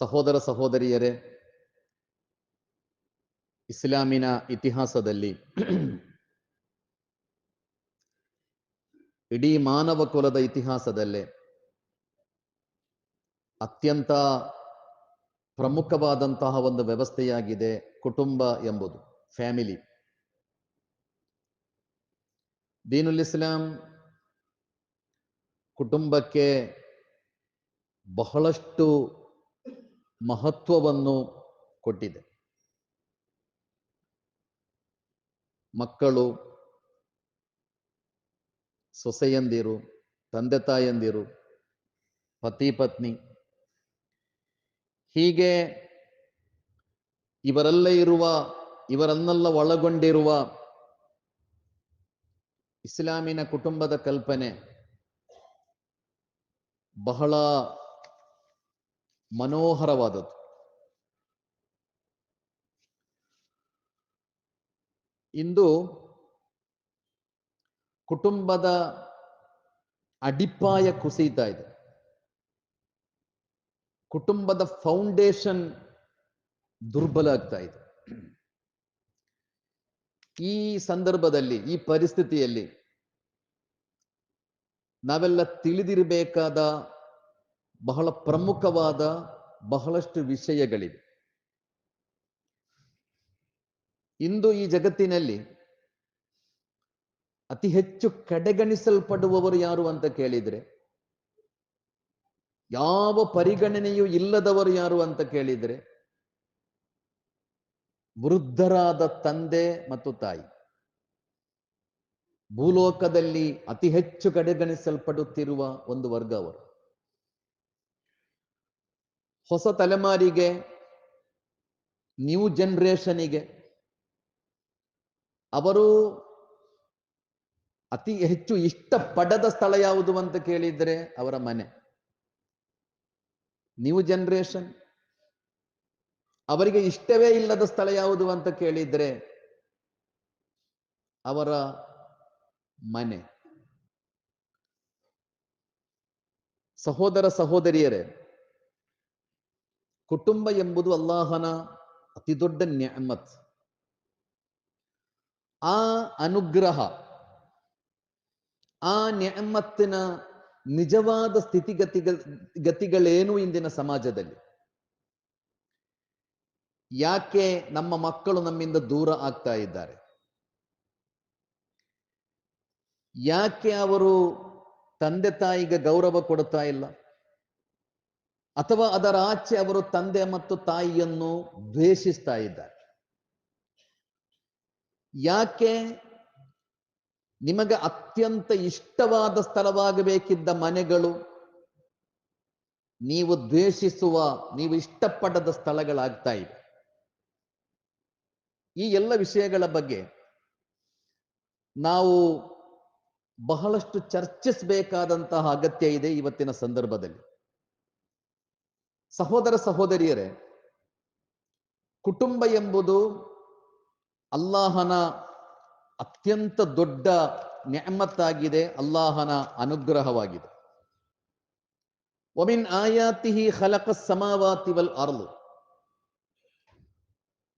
ಸಹೋದರ ಸಹೋದರಿಯರೇ, ಇಸ್ಲಾಮಿನ ಇತಿಹಾಸದಲ್ಲಿ ಇಡೀ ಮಾನವ ಕುಲದ ಇತಿಹಾಸದಲ್ಲೇ ಅತ್ಯಂತ ಪ್ರಮುಖವಾದಂತಹ ಒಂದು ವ್ಯವಸ್ಥೆಯಾಗಿದೆ ಕುಟುಂಬ ಎಂಬುದು, ಫ್ಯಾಮಿಲಿ. ದೀನುಲ್ ಇಸ್ಲಾಂ ಕುಟುಂಬಕ್ಕೆ ಬಹಳಷ್ಟು ಮಹತ್ವವನ್ನು ಕೊಟ್ಟಿದೆ. ಮಕ್ಕಳು, ಸೊಸೆಯಂದಿರು, ತಂದೆ ತಾಯಂದಿರು, ಪತಿ ಪತ್ನಿ, ಹೀಗೆ ಇವರೆಲ್ಲ ಇರುವ, ಇವರನ್ನೆಲ್ಲ ಒಳಗೊಂಡಿರುವ ಇಸ್ಲಾಮಿನ ಕುಟುಂಬದ ಕಲ್ಪನೆ ಬಹಳ ಮನೋಹರವಾದದ್ದು. ಇಂದು ಕುಟುಂಬದ ಅಡಿಪಾಯ ಕುಸಿತಾ ಇದೆ. ಕುಟುಂಬದ ಫೌಂಡೇಶನ್ ದುರ್ಬಲ ಆಗ್ತಾ ಇದೆ. ಈ ಸಂದರ್ಭದಲ್ಲಿ, ಈ ಪರಿಸ್ಥಿತಿಯಲ್ಲಿ ನಾವೆಲ್ಲ ತಿಳಿದಿರಬೇಕಾದ ಬಹಳ ಪ್ರಮುಖವಾದ ಬಹಳಷ್ಟು ವಿಷಯಗಳಿವೆ. ಇಂದು ಈ ಜಗತ್ತಿನಲ್ಲಿ ಅತಿ ಹೆಚ್ಚು ಕಡೆಗಣಿಸಲ್ಪಡುವವರು ಯಾರು ಅಂತ ಕೇಳಿದ್ರೆ, ಯಾವ ಪರಿಗಣನೆಯೂ ಇಲ್ಲದವರು ಯಾರು ಅಂತ ಕೇಳಿದ್ರೆ, ವೃದ್ಧರಾದ ತಂದೆ ಮತ್ತು ತಾಯಿ. ಭೂಲೋಕದಲ್ಲಿ ಅತಿ ಹೆಚ್ಚು ಕಡೆಗಣಿಸಲ್ಪಡುತ್ತಿರುವ ಒಂದು ವರ್ಗ ಅವರು. ಹೊಸ ತಲೆಮಾರಿಗೆ ನ್ಯೂ ಜನ್ರೇಷನಿಗೆ ಅವರು ಅತಿ ಹೆಚ್ಚು ಇಷ್ಟಪಡದ ಸ್ಥಳ ಯಾವುದು ಅಂತ ಕೇಳಿದ್ರೆ ಅವರ ಮನೆ. ನ್ಯೂ ಜನರೇಷನ್ ಅವರಿಗೆ ಇಷ್ಟವೇ ಇಲ್ಲದ ಸ್ಥಳ ಯಾವುದು ಅಂತ ಕೇಳಿದ್ರೆ ಅವರ ಮನೆ. ಸಹೋದರ ಸಹೋದರಿಯರೇ ಕುಟುಂಬ ಎಂಬುದು ಅಲ್ಲಾಹನ ಅತಿ ದೊಡ್ಡ ನ್ಯಾಮತ್. ಆ ಅನುಗ್ರಹ, ಆ ನ್ಯಾಮತ್ತಿನ ನಿಜವಾದ ಸ್ಥಿತಿಗತಿಗಳ ಗತಿಗಳೇನು ಇಂದಿನ ಸಮಾಜದಲ್ಲಿ? ಯಾಕೆ ನಮ್ಮ ಮಕ್ಕಳು ನಮ್ಮಿಂದ ದೂರ ಆಗ್ತಾ ಇದ್ದಾರೆ? ಯಾಕೆ ಅವರು ತಂದೆ ತಾಯಿಗೆ ಗೌರವ ಕೊಡ್ತಾ ಇಲ್ಲ? ಅಥವಾ ಅದರ ಆಚೆ ಅವರು ತಂದೆ ಮತ್ತು ತಾಯಿಯನ್ನು ದ್ವೇಷಿಸ್ತಾ ಇದ್ದಾರೆ. ಯಾಕೆ? ನಿಮಗೆ ಅತ್ಯಂತ ಇಷ್ಟವಾದ ಸ್ಥಳವಾಗಬೇಕಿದ್ದ ಮನೆಗಳು, ನೀವು ದ್ವೇಷಿಸುವ, ನೀವು ಇಷ್ಟಪಡದ ಸ್ಥಳಗಳಾಗ್ತಾ ಇವೆ. ಈ ಎಲ್ಲ ವಿಷಯಗಳ ಬಗ್ಗೆ ನಾವು ಬಹಳಷ್ಟು ಚರ್ಚಿಸಬೇಕಾದಂತಹ ಅಗತ್ಯ ಇದೆ ಇವತ್ತಿನ ಸಂದರ್ಭದಲ್ಲಿ. ಸಹೋದರ ಸಹೋದರಿಯರೇ, ಕುಟುಂಬ ಎಂಬುದು ಅಲ್ಲಾಹನ ಅತ್ಯಂತ ದೊಡ್ಡ ನ್ಯಾಮತ್ತಾಗಿದೆ, ಅಲ್ಲಾಹನ ಅನುಗ್ರಹವಾಗಿದೆ. ಒಮಿನ್ ಆಯಾತಿಹಿ ಖಲಕ ಸಮಾವಾತಿ ವಲ್ ಅರ್ಲು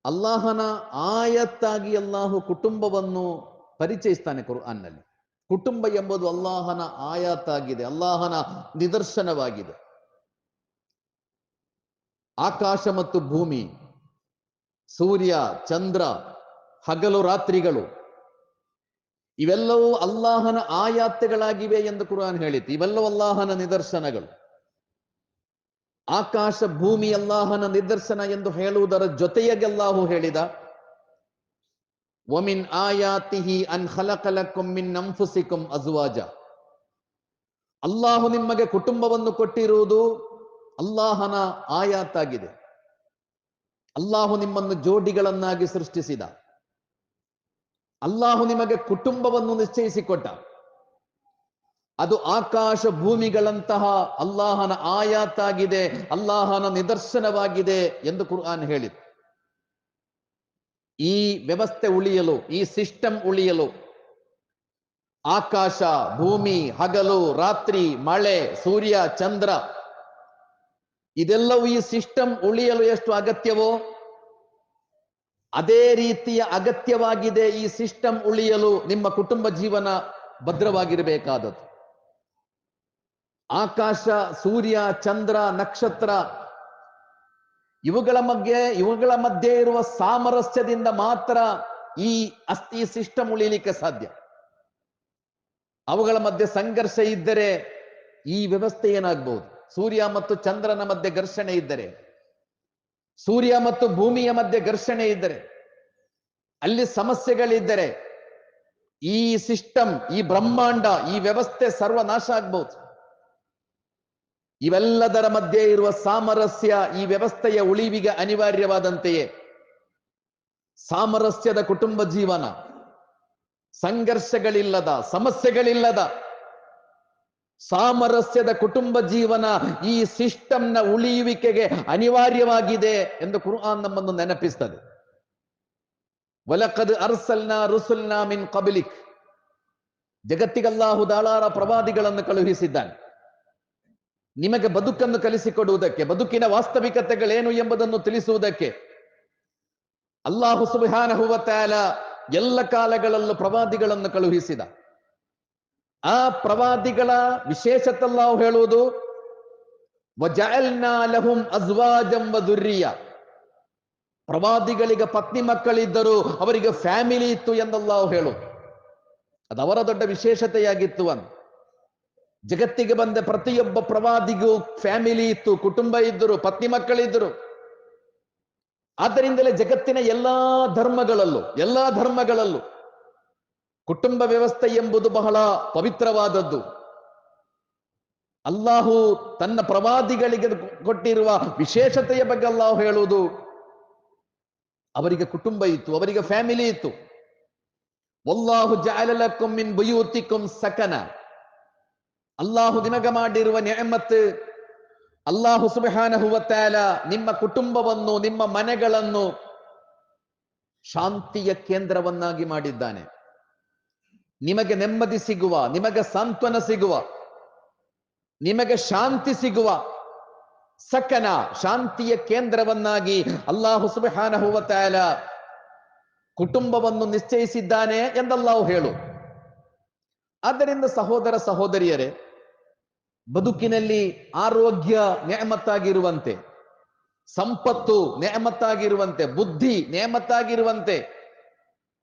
ಅಲ್ಲಾಹನ ಆಯತ್ತಾಗಿ ಅಲ್ಲಾಹು ಕುಟುಂಬವನ್ನು ಪರಿಚಯಿಸ್ತಾನೆ ಕುರ್ಆನ್ನಲ್ಲಿ. ಕುಟುಂಬ ಎಂಬುದು ಅಲ್ಲಾಹನ ಆಯಾತಾಗಿದೆ ಅಲ್ಲಾಹನ ನಿದರ್ಶನವಾಗಿದೆ. ಆಕಾಶ ಮತ್ತು ಭೂಮಿ, ಸೂರ್ಯ, ಚಂದ್ರ, ಹಗಲು, ರಾತ್ರಿಗಳು, ಇವೆಲ್ಲವೂ ಅಲ್ಲಾಹನ ಆಯಾತ್ಯಗಳಾಗಿವೆ ಎಂದು ಕುರಾನ್ ಹೇಳಿತು. ಇವೆಲ್ಲವೂ ಅಲ್ಲಾಹನ ನಿದರ್ಶನಗಳು. ಆಕಾಶ, ಭೂಮಿ ಅಲ್ಲಾಹನ ನಿದರ್ಶನ ಎಂದು ಹೇಳುವುದರ ಜೊತೆಯಾಗಿ ಅಲ್ಲಾಹು ಹೇಳಿದ ಒಮಿನ್ ಆಯಾತಿಹಿ ಅನ್ ಖಲಕಲಕುಂ ಮಿನ್ ಅಂಫುಸಿಕುಂ ಅಜುವಾಜ. ಅಲ್ಲಾಹು ನಿಮಗೆ ಕುಟುಂಬವನ್ನು ಕೊಟ್ಟಿರುವುದು ಅಲ್ಲಾಹನ ಆಯಾತಾಗಿದೆ. ಅಲ್ಲಾಹು ನಿಮ್ಮನ್ನು ಜೋಡಿಗಳನ್ನಾಗಿ ಸೃಷ್ಟಿಸಿದ. ಅಲ್ಲಾಹು ನಿಮಗೆ ಕುಟುಂಬವನ್ನು ನಿಶ್ಚಯಿಸಿಕೊಟ್ಟ. ಅದು ಆಕಾಶ ಭೂಮಿಗಳಂತಹ ಅಲ್ಲಾಹನ ಆಯಾತಾಗಿದೆ, ಅಲ್ಲಾಹನ ನಿದರ್ಶನವಾಗಿದೆ ಎಂದು ಕುರ್ಆನ್ ಹೇಳಿತು ಈ ವ್ಯವಸ್ಥೆ ಉಳಿಯಲು, ಈ ಸಿಸ್ಟಮ್ ಉಳಿಯಲು, ಆಕಾಶ, ಭೂಮಿ, ಹಗಲು, ರಾತ್ರಿ, ಮಳೆ, ಸೂರ್ಯ, ಚಂದ್ರ ಇದೆಲ್ಲವೂ ಈ ಸಿಸ್ಟಮ್ ಉಳಿಯಲು ಎಷ್ಟು ಅಗತ್ಯವೋ ಅದೇ ರೀತಿಯ ಅಗತ್ಯವಾಗಿದೆ ಈ ಸಿಸ್ಟಮ್ ಉಳಿಯಲು ನಿಮ್ಮ ಕುಟುಂಬ ಜೀವನ ಭದ್ರವಾಗಿರಬೇಕಾದದ್ದು. ಆಕಾಶ, ಸೂರ್ಯ, ಚಂದ್ರ, ನಕ್ಷತ್ರ ಇವುಗಳ ಮಧ್ಯೆ ಇವುಗಳ ಮಧ್ಯೆ ಇರುವ ಸಾಮರಸ್ಯದಿಂದ ಮಾತ್ರ ಈ ಅಸ್ಥಿ ಸಿಸ್ಟಮ್ ಉಳಿಲಿಕ್ಕೆ ಸಾಧ್ಯ. ಅವುಗಳ ಮಧ್ಯೆ ಸಂಘರ್ಷ ಇದ್ದರೆ ಈ ವ್ಯವಸ್ಥೆ ಏನಾಗ್ಬಹುದು? ಸೂರ್ಯ ಮತ್ತು ಚಂದ್ರನ ಮಧ್ಯೆ ಘರ್ಷಣೆ ಇದ್ದರೆ, ಸೂರ್ಯ ಮತ್ತು ಭೂಮಿಯ ಮಧ್ಯೆ ಘರ್ಷಣೆ ಇದ್ದರೆ, ಅಲ್ಲಿ ಸಮಸ್ಯೆಗಳಿದ್ದರೆ, ಈ ಸಿಸ್ಟಮ್, ಈ ಬ್ರಹ್ಮಾಂಡ, ಈ ವ್ಯವಸ್ಥೆ ಸರ್ವನಾಶ ಆಗ್ಬಹುದು ಇವೆಲ್ಲದರ ಮಧ್ಯೆ ಇರುವ ಸಾಮರಸ್ಯ ಈ ವ್ಯವಸ್ಥೆಯ ಉಳಿವಿಗೆ ಅನಿವಾರ್ಯವಾದಂತೆಯೇ. ಸಾಮರಸ್ಯದ ಕುಟುಂಬ ಜೀವನ, ಸಂಘರ್ಷಗಳಿಲ್ಲದ, ಸಮಸ್ಯೆಗಳಿಲ್ಲದ ಸಾಮರಸ್ಯದ ಕುಟುಂಬ ಜೀವನ ಈ ಸಿಸ್ಟಮ್ನ ಉಳಿಯುವಿಕೆಗೆ ಅನಿವಾರ್ಯವಾಗಿದೆ ಎಂದು ಕುರ್ಆನ್ ನಮ್ಮನ್ನು ನೆನಪಿಸ್ತದೆ. ವಲಕದ್ ಅರ್ಸಲ್ನಾ ರುಸುಲ್ನಾ ಮಿನ್ ಕಬಿಲಿಕ್. ಜಗತ್ತಿಗಲ್ಲಾಹು ದಾಳಾರ ಪ್ರವಾದಿಗಳನ್ನು ಕಳುಹಿಸಿದ್ದಾನೆ. ನಿಮಗೆ ಬದುಕನ್ನು ಕಲಿಸಿಕೊಡುವುದಕ್ಕೆ, ಬದುಕಿನ ವಾಸ್ತವಿಕತೆಗಳೇನು ಎಂಬುದನ್ನು ತಿಳಿಸುವುದಕ್ಕೆ ಅಲ್ಲಾಹು ಸುಬ್ಹಾನಹು ತಾಲ ಎಲ್ಲ ಕಾಲಗಳಲ್ಲೂ ಪ್ರವಾದಿಗಳನ್ನು ಕಳುಹಿಸಿದ. ಆ ಪ್ರವಾದಿಗಳ ವಿಶೇಷತಲ್ಲಾವು ಹೇಳುವುದು ಪ್ರವಾದಿಗಳಿಗೆ ಪತ್ನಿ ಮಕ್ಕಳಿದ್ದರು ಅವರಿಗೆ ಫ್ಯಾಮಿಲಿ ಇತ್ತು ಎಂದಲ್ಲಾವು ಹೇಳು. ಅದವರ ದೊಡ್ಡ ವಿಶೇಷತೆಯಾಗಿತ್ತು ಅಂತ. ಜಗತ್ತಿಗೆ ಬಂದ ಪ್ರತಿಯೊಬ್ಬ ಪ್ರವಾದಿಗೂ ಫ್ಯಾಮಿಲಿ ಇತ್ತು, ಕುಟುಂಬ ಇದ್ದರು, ಪತ್ನಿ ಮಕ್ಕಳಿದ್ದರು. ಆದ್ದರಿಂದಲೇ ಜಗತ್ತಿನ ಎಲ್ಲಾ ಧರ್ಮಗಳಲ್ಲೂ ಎಲ್ಲಾ ಧರ್ಮಗಳಲ್ಲೂ ಕುಟುಂಬ ವ್ಯವಸ್ಥೆ ಎಂಬುದು ಬಹಳ ಪವಿತ್ರವಾದದ್ದು. ಅಲ್ಲಾಹು ತನ್ನ ಪ್ರವಾದಿಗಳಿಗೆ ಕೊಟ್ಟಿರುವ ವಿಶೇಷತೆಯ ಬಗ್ಗೆ ಅಲ್ಲಾಹು ಹೇಳುವುದು. ಅವರಿಗೆ ಕುಟುಂಬ ಇತ್ತು, ಅವರಿಗೆ ಫ್ಯಾಮಿಲಿ ಇತ್ತು. ಒಲ್ಲಾಹು ಜಾಲಲಕ್ಕುಂ ಮಿನ್ ಬುಯೂತಿಕುಂ ಸಕನ. ಅಲ್ಲಾಹು ನಿಮಗೆ ಮಾಡಿರುವ ನ್ಯಾಮತ್ ಅಲ್ಲಾಹು ಸುಬ್ಹಾನಹು ವತಾಲ ನಿಮ್ಮ ಕುಟುಂಬವನ್ನು, ನಿಮ್ಮ ಮನೆಗಳನ್ನು ಶಾಂತಿಯ ಕೇಂದ್ರವನ್ನಾಗಿ ಮಾಡಿದ್ದಾನೆ. ನಿಮಗೆ ನೆಮ್ಮದಿ ಸಿಗುವ, ನಿಮಗೆ ಸಾಂತ್ವನ ಸಿಗುವ, ನಿಮಗೆ ಶಾಂತಿ ಸಿಗುವ ಸಕನ, ಶಾಂತಿಯ ಕೇಂದ್ರವನ್ನಾಗಿ ಅಲ್ಲಾಹು ಸುಬ್ಹಾನಹು ವತಾಲ ಕುಟುಂಬವನ್ನು ನಿಶ್ಚಯಿಸಿದ್ದಾನೆ ಎಂದಲ್ಲಾವು ಹೇಳು. ಆದ್ದರಿಂದ ಸಹೋದರ ಸಹೋದರಿಯರೇ, ಬದುಕಿನಲ್ಲಿ ಆರೋಗ್ಯ ನೇಮತ್ತಾಗಿರುವಂತೆ, ಸಂಪತ್ತು ನೇಮತ್ತಾಗಿರುವಂತೆ, ಬುದ್ಧಿ ನೇಮತ್ತಾಗಿರುವಂತೆ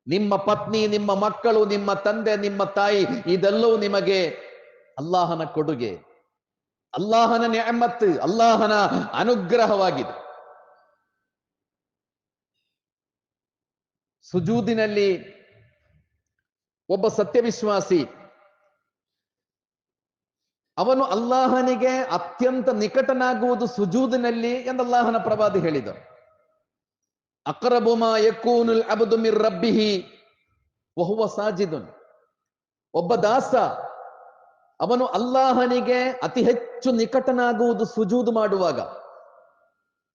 ನಿಮ್ಮ ಪತ್ನಿ, ನಿಮ್ಮ ಮಕ್ಕಳು, ನಿಮ್ಮ ತಂದೆ, ನಿಮ್ಮ ತಾಯಿ, ಇದೆಲ್ಲವೂ ನಿಮಗೆ ಅಲ್ಲಾಹನ ಕೊಡುಗೆ, ಅಲ್ಲಾಹನ ನ್ಯಾಮತ್ ಅಲ್ಲಾಹನ ಅನುಗ್ರಹವಾಗಿದೆ. ಸುಜೂದಿನಲ್ಲಿ ಒಬ್ಬ ಸತ್ಯವಿಶ್ವಾಸಿ, ಅವನು ಅಲ್ಲಾಹನಿಗೆ ಅತ್ಯಂತ ನಿಕಟನಾಗುವುದು ಸುಜೂದಿನಲ್ಲಿ ಎಂದು ಅಲ್ಲಾಹನ ಪ್ರವಾದಿ ಹೇಳಿದರು ಯಕೂನುಲ್ ರಬ್ಬಿಹಿ ವಹುವ ಸಾಜಿದುನ್ ಒಬ್ಬ ದಾಸ, ಅವನು ಅಲ್ಲಾಹನಿಗೆ ಅತಿ ಹೆಚ್ಚು ನಿಕಟನಾಗುವುದು ಸುಜೂದು ಮಾಡುವಾಗ,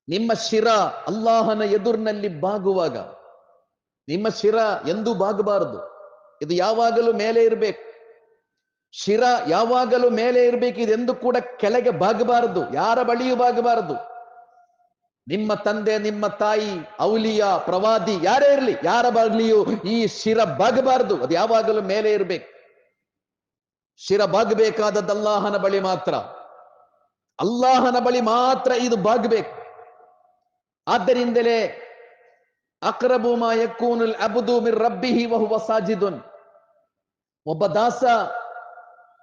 ನಿಮ್ಮ ಶಿರ ಅಲ್ಲಾಹನ ಎದುರಿನಲ್ಲಿ ಬಾಗುವಾಗ, ನಿಮ್ಮ ಶಿರ ಎಂದೂ ಬಾಗಬಾರದು. ಇದು ಯಾವಾಗಲೂ ಮೇಲೆ ಇರಬೇಕು. ಶಿರ ಯಾವಾಗಲೂ ಮೇಲೆ ಇರಬೇಕು, ಇದೆಂದು ಕೂಡ ಕೆಳಗೆ ಬಾಗಬಾರದು. ಯಾರ ಬಳಿಯೂ ಬಾಗಬಾರದು. ನಿಮ್ಮ ತಂದೆ, ನಿಮ್ಮ ತಾಯಿ, ಔಲಿಯ ಪ್ರವಾದಿ ಯಾರೇ ಇರಲಿ, ಯಾರ ಬಳಿಯೂ ಈ ಶಿರ ಬಾಗಬಾರದು. ಅದು ಯಾವಾಗಲೂ ಮೇಲೆ ಇರಬೇಕು. ಶಿರ ಬಾಗಬೇಕಾದದ್ದು ಅಲ್ಲಾಹನ ಬಳಿ ಮಾತ್ರ. ಅಲ್ಲಾಹನ ಬಳಿ ಮಾತ್ರ ಇದು ಬಾಗಬೇಕು. ಆದ್ದರಿಂದಲೇ ಅಕ್ರಬು ಯಕ್ಕೂನುಲ್ ಅಬುದು ಮಿರ್ ರಬ್ಬಿಹಿ ವಹುವ ಸಾಜಿದುನ್. ಒಬ್ಬ ದಾಸ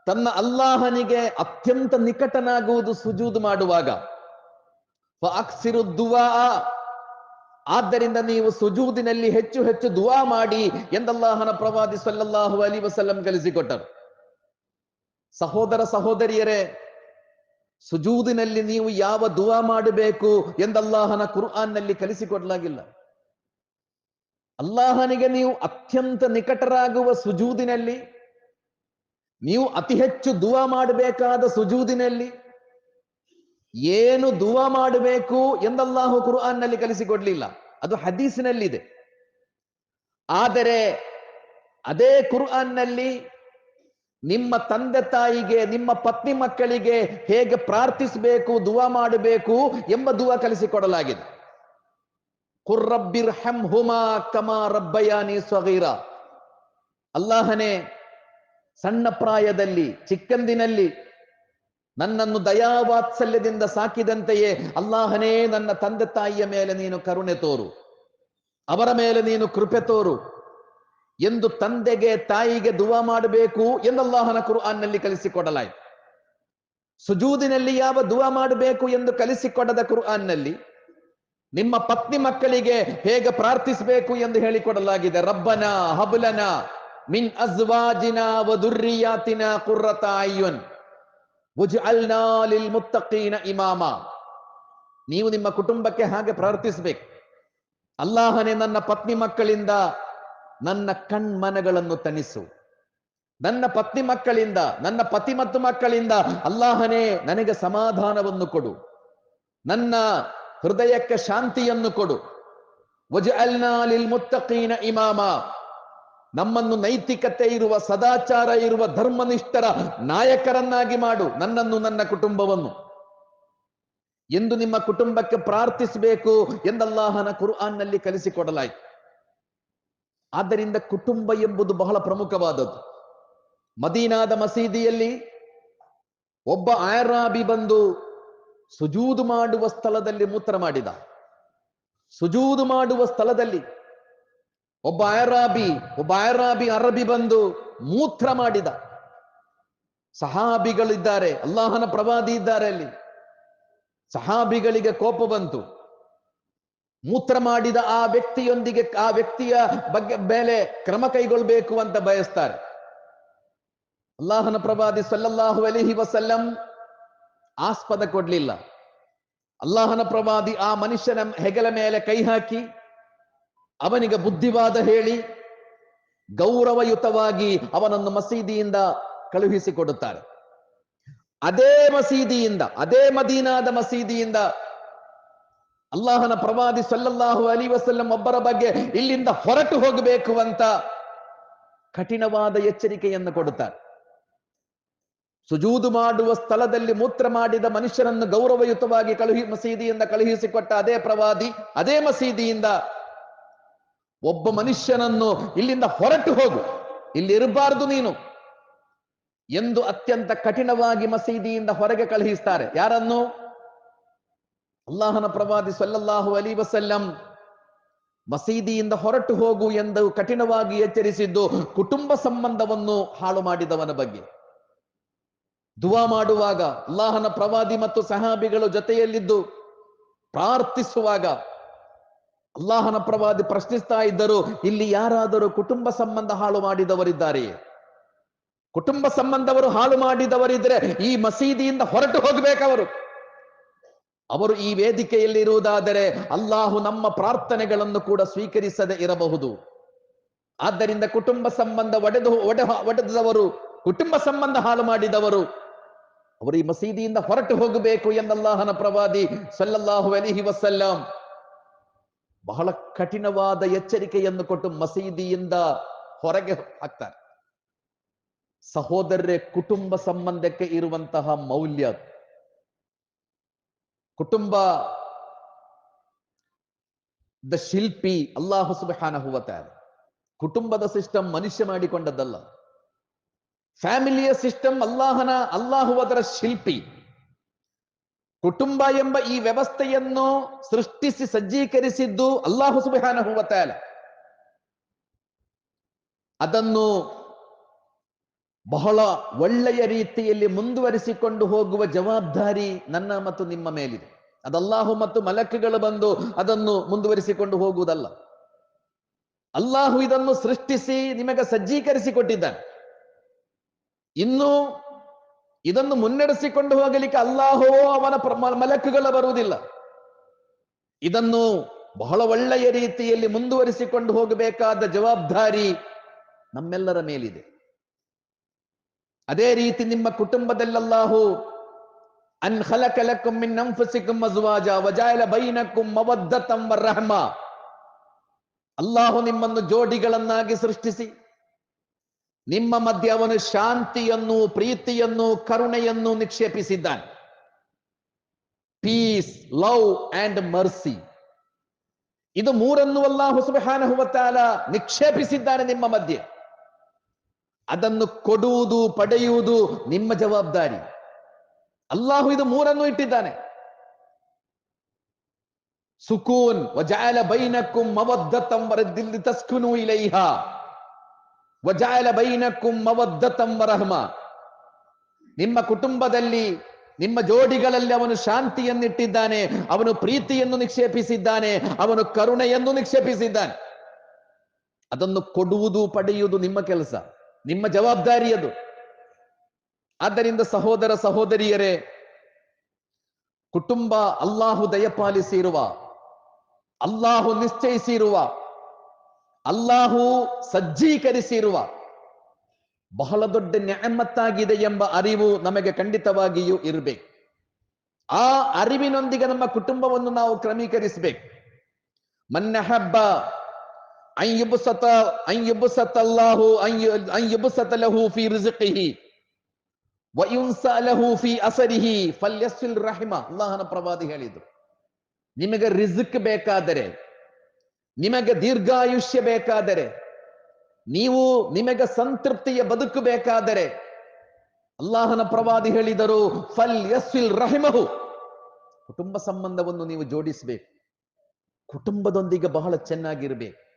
ತನ್ನ ಅಲ್ಲಾಹನಿಗೆ ಅತ್ಯಂತ ನಿಕಟನಾಗುವುದು ಸುಜೂದು ಮಾಡುವಾಗ ಆದ್ದರಿಂದ ನೀವು ಸುಜೂದಿನಲ್ಲಿ ಹೆಚ್ಚು ಹೆಚ್ಚು ದುವಾ ಮಾಡಿ ಎಂದಲ್ಲಾಹನ ಪ್ರವಾದಿ ಸಲ್ಲಲ್ಲಾಹು ಅಲಿ ವಸಲ್ಲಂ ಕಲಿಸಿಕೊಟ್ಟರು. ಸಹೋದರ ಸಹೋದರಿಯರೇ, ಸುಜೂದಿನಲ್ಲಿ ನೀವು ಯಾವ ದುವಾ ಮಾಡಬೇಕು ಎಂದಲ್ಲಾಹನ ಕುರ್ಆನ್ನಲ್ಲಿ ಕಲಿಸಿಕೊಡಲಾಗಿಲ್ಲ. ಅಲ್ಲಾಹನಿಗೆ ನೀವು ಅತ್ಯಂತ ನಿಕಟರಾಗುವ ಸುಜೂದಿನಲ್ಲಿ, ನೀವು ಅತಿ ಹೆಚ್ಚು ದುವಾ ಮಾಡಬೇಕಾದ ಸುಜೂದಿನಲ್ಲಿ ಏನು ದುವಾ ಮಾಡಬೇಕು ಎಂದಲ್ಲಾಹು ಕುರ್ಆನ್ನಲ್ಲಿ ಕಲಿಸಿಕೊಡ್ಲಿಲ್ಲ. ಅದು ಹದೀಸಿನಲ್ಲಿದೆ. ಆದರೆ ಅದೇ ಕುರ್ಆನ್ನಲ್ಲಿ ನಿಮ್ಮ ತಂದೆ ತಾಯಿಗೆ, ನಿಮ್ಮ ಪತ್ನಿ ಮಕ್ಕಳಿಗೆ ಹೇಗೆ ಪ್ರಾರ್ಥಿಸಬೇಕು, ದುವಾ ಮಾಡಬೇಕು ಎಂಬ ದುವಾ ಕಲಿಸಿಕೊಡಲಾಗಿದೆ. ಕುರ್ರಬ್ಬಿರ್ ಹೆಂ ಹುಮಾ ಕಮಾ ರಬ್ಬಯಾನಿ ಸ್ವಗೀರ ಅಲ್ಲಾಹನೇ ಸಣ್ಣ ಪ್ರಾಯದಲ್ಲಿ, ಚಿಕ್ಕಂದಿನಲ್ಲಿ ನನ್ನನ್ನು ದಯಾವಾತ್ಸಲ್ಯದಿಂದ ಸಾಕಿದಂತೆಯೇ ಅಲ್ಲಾಹನೇ ನನ್ನ ತಂದೆ ತಾಯಿಯ ಮೇಲೆ ನೀನು ಕರುಣೆ ತೋರು. ಅವರ ಮೇಲೆ ನೀನು ಕೃಪೆ ತೋರು. ಎಂದು ತಂದೆಗೆ ತಾಯಿಗೆ ದುವಾ ಮಾಡಬೇಕು ಎಂದು ಅಲ್ಲಾಹನ ಕುರ್ಆನ್ನಲ್ಲಿ ಕಲಿಸಿಕೊಡಲಾಯಿತು. ಸುಜೂದಿನಲ್ಲಿ ಯಾವ ದುವಾ ಮಾಡಬೇಕು ಎಂದು ಕಲಿಸಿಕೊಡದ ಕುರ್ಆನ್ನಲ್ಲಿ, ನಿಮ್ಮ ಪತ್ನಿ ಮಕ್ಕಳಿಗೆ ಹೇಗೆ ಪ್ರಾರ್ಥಿಸಬೇಕು ಎಂದು ಹೇಳಿಕೊಡಲಾಗಿದೆ. ರಬ್ಬನ ಹಬುಲನ ಮಿನ್ ಅಜ್ವಾಜಿನ ವದುರ್ರಿಯಾತಿನ ದುರ್ರಿಯಾತಿನ ಮುತ್ತಕೀನ ಇಮಾಮ ನೀವು ನಿಮ್ಮ ಕುಟುಂಬಕ್ಕೆ ಹಾಗೆ ಪ್ರಾರ್ಥಿಸಬೇಕು. ಅಲ್ಲಾಹನೇ ನನ್ನ ಪತ್ನಿ ಮಕ್ಕಳಿಂದ ನನ್ನ ಕಣ್ಮನಗಳನ್ನು ತಣಿಸು. ನನ್ನ ಪತ್ನಿ ಮಕ್ಕಳಿಂದ, ನನ್ನ ಪತಿ ಮತ್ತು ಮಕ್ಕಳಿಂದ ಅಲ್ಲಾಹನೇ ನನಗೆ ಸಮಾಧಾನವನ್ನು ಕೊಡು. ನನ್ನ ಹೃದಯಕ್ಕೆ ಶಾಂತಿಯನ್ನು ಕೊಡು. ವಜಅಲ್ನಾ ಲಿಲ್ ಮುತ್ತಕೀನ ಇಮಾಮ ನಮ್ಮನ್ನು ನೈತಿಕತೆ ಇರುವ, ಸದಾಚಾರ ಇರುವ ಧರ್ಮನಿಷ್ಠರ ನಾಯಕರನ್ನಾಗಿ ಮಾಡು. ನನ್ನನ್ನು ನನ್ನ ಕುಟುಂಬವನ್ನು. ಎಂದು ನಿಮ್ಮ ಕುಟುಂಬಕ್ಕೆ ಪ್ರಾರ್ಥಿಸಬೇಕು ಎಂದಲ್ಲಾಹನ ಕುರ್ಆನ್ನಲ್ಲಿ ಕಲಿಸಿಕೊಡಲಾಯಿತು. ಆದ್ದರಿಂದ ಕುಟುಂಬ ಎಂಬುದು ಬಹಳ ಪ್ರಮುಖವಾದದ್ದು. ಮದೀನಾದ ಮಸೀದಿಯಲ್ಲಿ ಒಬ್ಬ ಆಯರಾಬಿ ಬಂದು ಸುಜೂದು ಮಾಡುವ ಸ್ಥಳದಲ್ಲಿ ಮೂತ್ರ ಮಾಡಿದ. ಸುಜೂದು ಮಾಡುವ ಸ್ಥಳದಲ್ಲಿ ಒಬ್ಬ ಅಯರಾಬಿ ಒಬ್ಬ ಅಯರಾಬಿ ಅರಬಿ ಬಂದು ಮೂತ್ರ ಮಾಡಿದ. ಸಹಾಬಿಗಳಿದ್ದಾರೆ, ಅಲ್ಲಾಹನ ಪ್ರವಾದಿ ಇದ್ದಾರೆ ಅಲ್ಲಿ. ಸಹಾಬಿಗಳಿಗೆ ಕೋಪ ಬಂತು. ಮೂತ್ರ ಮಾಡಿದ ಆ ವ್ಯಕ್ತಿಯೊಂದಿಗೆ, ಆ ವ್ಯಕ್ತಿಯ ಬಗ್ಗೆ ಮೇಲೆ ಕ್ರಮ ಕೈಗೊಳ್ಬೇಕು ಅಂತ ಬಯಸ್ತಾರೆ. ಅಲ್ಲಾಹನ ಪ್ರವಾದಿ ಸಲ್ಲಲ್ಲಾಹು ಅಲಿಹಿ ವಸಲ್ಲಂ ಆಸ್ಪದ ಕೊಡ್ಲಿಲ್ಲ. ಅಲ್ಲಾಹನ ಪ್ರವಾದಿ ಆ ಮನುಷ್ಯನ ಹೆಗಲ ಮೇಲೆ ಕೈ ಹಾಕಿ ಅವನಿಗೆ ಬುದ್ಧಿವಾದ ಹೇಳಿ ಗೌರವಯುತವಾಗಿ ಅವನನ್ನು ಮಸೀದಿಯಿಂದ ಕಳುಹಿಸಿಕೊಡುತ್ತಾರೆ. ಅದೇ ಮಸೀದಿಯಿಂದ, ಅದೇ ಮದೀನಾದ ಮಸೀದಿಯಿಂದ ಅಲ್ಲಾಹನ ಪ್ರವಾದಿ ಸಲ್ಲಲ್ಲಾಹು ಅಲಿ ವಸಲ್ಲಂ ಒಬ್ಬರ ಬಗ್ಗೆ ಇಲ್ಲಿಂದ ಹೊರಟು ಹೋಗಬೇಕು ಅಂತ ಕಠಿಣವಾದ ಎಚ್ಚರಿಕೆಯನ್ನು ಕೊಡುತ್ತಾರೆ. ಸುಜೂದು ಮಾಡುವ ಸ್ಥಳದಲ್ಲಿ ಮೂತ್ರ ಮಾಡಿದ ಮನುಷ್ಯರನ್ನು ಗೌರವಯುತವಾಗಿ ಕಳುಹಿ ಮಸೀದಿಯಿಂದ ಕಳುಹಿಸಿಕೊಟ್ಟ ಅದೇ ಪ್ರವಾದಿ ಅದೇ ಮಸೀದಿಯಿಂದ ಒಬ್ಬ ಮನುಷ್ಯನನ್ನು ಇಲ್ಲಿಂದ ಹೊರಟು ಹೋಗು. ಇಲ್ಲಿ ಇರಬಾರದು ನೀನು. ಎಂದು ಅತ್ಯಂತ ಕಠಿಣವಾಗಿ ಮಸೀದಿಯಿಂದ ಹೊರಗೆ ಕಳುಹಿಸ್ತಾರೆ. ಯಾರನ್ನು? ಅಲ್ಲಾಹನ ಪ್ರವಾದಿ ಸಲ್ಲಲ್ಲಾಹು ಅಲಿ ವಸಲ್ಲಂ. ಮಸೀದಿಯಿಂದ ಹೊರಟು ಹೋಗು ಎಂದು ಕಠಿಣವಾಗಿ ಎಚ್ಚರಿಸಿದ್ದು ಕುಟುಂಬ ಸಂಬಂಧವನ್ನು ಹಾಳು ಮಾಡಿದವನ ಬಗ್ಗೆ. ದುವಾ ಮಾಡುವಾಗ ಅಲ್ಲಾಹನ ಪ್ರವಾದಿ ಮತ್ತು ಸಹಾಬಿಗಳು ಜೊತೆಯಲ್ಲಿದ್ದು ಪ್ರಾರ್ಥಿಸುವಾಗ ಅಲ್ಲಾಹನ ಪ್ರವಾದಿ ಪ್ರಶ್ನಿಸ್ತಾ ಇದ್ದರು, ಇಲ್ಲಿ ಯಾರಾದರೂ ಕುಟುಂಬ ಸಂಬಂಧ ಹಾಳು ಮಾಡಿದವರಿದ್ದಾರೆ? ಕುಟುಂಬ ಸಂಬಂಧವರು ಹಾಳು ಮಾಡಿದವರಿದ್ರೆ ಈ ಮಸೀದಿಯಿಂದ ಹೊರಟು ಹೋಗಬೇಕವರು. ಅವರು ಈ ವೇದಿಕೆಯಲ್ಲಿ ಇರುವುದಾದರೆ ಅಲ್ಲಾಹು ನಮ್ಮ ಪ್ರಾರ್ಥನೆಗಳನ್ನು ಕೂಡ ಸ್ವೀಕರಿಸದೆ ಇರಬಹುದು. ಆದ್ದರಿಂದ ಕುಟುಂಬ ಸಂಬಂಧ ಒಡೆದು ಒಡೆ ಒಡೆದವರು, ಕುಟುಂಬ ಸಂಬಂಧ ಹಾಳು ಮಾಡಿದವರು, ಅವರು ಈ ಮಸೀದಿಯಿಂದ ಹೊರಟು ಹೋಗಬೇಕು ಎಂದಲ್ಲಾಹನ ಪ್ರವಾದಿ, ಸಲ್ಲಲ್ಲಾಹು ಅಲಿಹಿ ವಸಲ್ಲಂ. ಬಹಳ ಕಠಿಣವಾದ ಎಚ್ಚರಿಕೆಯನ್ನು ಕೊಟ್ಟು ಮಸೀದಿಯಿಂದ ಹೊರಗೆ ಹಾಕ್ತಾರೆ. ಸಹೋದರರೇ, ಕುಟುಂಬ ಸಂಬಂಧಕ್ಕೆ ಇರುವಂತಹ ಮೌಲ್ಯ ಕುಟುಂಬ, ದ ಶಿಲ್ಪಿ, ಅಲ್ಲಾಹು ಸುಬಹಾನ ವತಾಲ. ಕುಟುಂಬದ ಸಿಸ್ಟಮ್ ಮನುಷ್ಯ ಮಾಡಿಕೊಂಡದ್ದಲ್ಲ. ಫ್ಯಾಮಿಲಿಯ ಸಿಸ್ಟಮ್ ಅಲ್ಲಾಹನ, ಅಲ್ಲಾಹು ಅದರ ಶಿಲ್ಪಿ. ಕುಟುಂಬ ಎಂಬ ಈ ವ್ಯವಸ್ಥೆಯನ್ನು ಸೃಷ್ಟಿಸಿ ಸಜ್ಜೀಕರಿಸಿದ್ದು ಅಲ್ಲಾಹು ಸುಬಹಾನಹು ವತಾಲ. ಅದನ್ನು ಬಹಳ ಒಳ್ಳೆಯ ರೀತಿಯಲ್ಲಿ ಮುಂದುವರಿಸಿಕೊಂಡು ಹೋಗುವ ಜವಾಬ್ದಾರಿ ನನ್ನ ಮತ್ತು ನಿಮ್ಮ ಮೇಲಿದೆ. ಅದಲ್ಲಾಹು ಮತ್ತು ಮಲಕ್ಕುಗಳು ಬಂದು ಅದನ್ನು ಮುಂದುವರಿಸಿಕೊಂಡು ಹೋಗುವುದಲ್ಲ. ಅಲ್ಲಾಹು ಇದನ್ನು ಸೃಷ್ಟಿಸಿ ನಿಮಗೆ ಸಜ್ಜೀಕರಿಸಿ ಕೊಟ್ಟಿದ್ದಾನೆ ಇನ್ನು ಇದನ್ನು ಮುನ್ನಡೆಸಿಕೊಂಡು ಹೋಗಲಿಕ್ಕೆ ಅಲ್ಲಾಹುವೋ ಅವನ ಮಲಕುಗಳ ಬರುವುದಿಲ್ಲ. ಇದನ್ನು ಬಹಳ ಒಳ್ಳೆಯ ರೀತಿಯಲ್ಲಿ ಮುಂದುವರಿಸಿಕೊಂಡು ಹೋಗಬೇಕಾದ ಜವಾಬ್ದಾರಿ ನಮ್ಮೆಲ್ಲರ ಮೇಲಿದೆ. ಅದೇ ರೀತಿ ನಿಮ್ಮ ಕುಟುಂಬದಲ್ಲೆಲ್ಲಾಹು ಅನ್ ಮಿನ್ ಅನ್ಫುಸಿಕುಂ ಅಜ್ವಾಜ ವಜಾಯಲ ಬೈನಕುಂ ಮವದ್ದತಂ ಅಲ್ಲಾಹು ನಿಮ್ಮನ್ನು ಜೋಡಿಗಳನ್ನಾಗಿ ಸೃಷ್ಟಿಸಿ. ನಿಮ್ಮ ಮಧ್ಯೆ ಅವನು ಶಾಂತಿಯನ್ನು, ಪ್ರೀತಿಯನ್ನು, ಕರುಣೆಯನ್ನು ನಿಕ್ಷೇಪಿಸಿದ್ದಾನೆ. ಪೀಸ್ ಲವ್ ಅಂಡ್ ಮರ್ಸಿ ಇದು ಮೂರನ್ನು ಅಲ್ಲ ಹುಸುಬಹಾನ ಹುವತ್ತಾಲ ನಿಕ್ಷೇಪಿಸಿದ್ದಾನೆ ನಿಮ್ಮ ಮಧ್ಯೆ. ಅದನ್ನು ಕೊಡುವುದು, ಪಡೆಯುವುದು ನಿಮ್ಮ ಜವಾಬ್ದಾರಿ. ಅಲ್ಲಾಹು ಇದು ಮೂರನ್ನು ಇಟ್ಟಿದ್ದಾನೆ. ಸುಕೂನ್, ವಜಾಲ ಬೈನಕ್ಕೂ ಮವದ್ದ ತಂಬರ ವರದಿಲ್ಲಿ ತಸ್ಕುನು ಇಲೈಹಾ. ವಜಾಲ ಬೈನಕ್ಕುಂ ಮವದ್ದತಂ ವರಹಮ ನಿಮ್ಮ ಕುಟುಂಬದಲ್ಲಿ, ನಿಮ್ಮ ಜೋಡಿಗಳಲ್ಲಿ ಅವನು ಶಾಂತಿಯನ್ನಿಟ್ಟಿದ್ದಾನೆ, ಅವನು ಪ್ರೀತಿಯನ್ನು ನಿಕ್ಷೇಪಿಸಿದ್ದಾನೆ, ಅವನು ಕರುಣೆಯನ್ನು ನಿಕ್ಷೇಪಿಸಿದ್ದಾನೆ. ಅದನ್ನು ಕೊಡುವುದು ಪಡೆಯುವುದು ನಿಮ್ಮ ಕೆಲಸ, ನಿಮ್ಮ ಜವಾಬ್ದಾರಿ ಅದು. ಆದ್ದರಿಂದ ಸಹೋದರ ಸಹೋದರಿಯರೇ, ಕುಟುಂಬ ಅಲ್ಲಾಹು ದಯಪಾಲಿಸಿರುವ, ಅಲ್ಲಾಹು ನಿಶ್ಚಯಿಸಿರುವ ಅಲ್ಲಾಹು ಸಜ್ಜೀಕರಿಸಿರುವ ಬಹಳ ದೊಡ್ಡ ನ್ಯಾಮತ್ತಾಗಿದೆ ಎಂಬ ಅರಿವು ನಮಗೆ ಖಂಡಿತವಾಗಿಯೂ ಇರಬೇಕು. ಆ ಅರಿವಿನೊಂದಿಗೆ ನಮ್ಮ ಕುಟುಂಬವನ್ನು ನಾವು ಕ್ರಮೀಕರಿಸಬೇಕು. ಮನ್ನಹಬ್ಬ ಹಬ್ಬ ಫಿ ಅಸರಿಹಿ ರಹಿಮ. ಅಲ್ಲಾಹನ ಪ್ರವಾದಿ ಹೇಳಿದ್ರು. ನಿಮಗೆ ರಿಜ್ಕ್ ಬೇಕಾದರೆ ನಿಮಗೆ ದೀರ್ಘಾಯುಷ್ಯ ಬೇಕಾದರೆ, ನೀವು ನಿಮಗೆ ಸಂತೃಪ್ತಿಯ ಬದುಕು ಬೇಕಾದರೆ, ಅಲ್ಲಾಹನ ಪ್ರವಾದಿ ಹೇಳಿದರು, ಫಲ್ ಯಸ್ವಿಲ್ ರಹಿಮಹು. ಕುಟುಂಬ ಸಂಬಂಧವನ್ನು ನೀವು ಜೋಡಿಸಬೇಕು. ಕುಟುಂಬದೊಂದಿಗೆ ಬಹಳ ಚೆನ್ನಾಗಿರಬೇಕು.